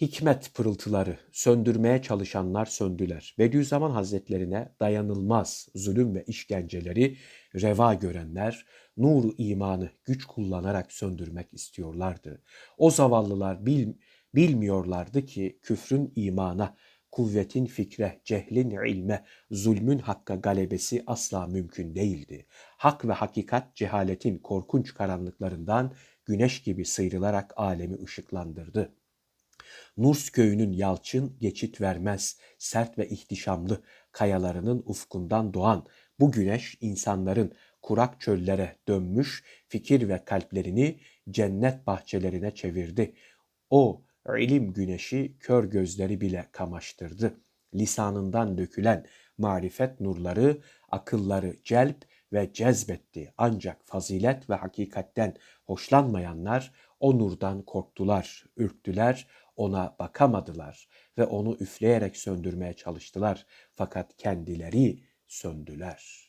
Hikmet pırıltıları, söndürmeye çalışanlar söndüler. Bediüzzaman Hazretlerine dayanılmaz zulüm ve işkenceleri reva görenler, nuru imanı güç kullanarak söndürmek istiyorlardı. O zavallılar bil, bilmiyorlardı ki küfrün imana, kuvvetin fikre, cehlin ilme, zulmün hakka galebesi asla mümkün değildi. Hak ve hakikat cehaletin korkunç karanlıklarından güneş gibi sıyrılarak alemi ışıklandırdı. Nurs köyünün yalçın geçit vermez, sert ve ihtişamlı kayalarının ufkundan doğan bu güneş insanların kurak çöllere dönmüş fikir ve kalplerini cennet bahçelerine çevirdi. O ilim güneşi kör gözleri bile kamaştırdı. Lisanından dökülen marifet nurları akılları celp ve cezbetti. Ancak fazilet ve hakikatten hoşlanmayanlar o nurdan korktular, ürktüler, ona bakamadılar ve onu üfleyerek söndürmeye çalıştılar. Fakat kendileri söndüler.''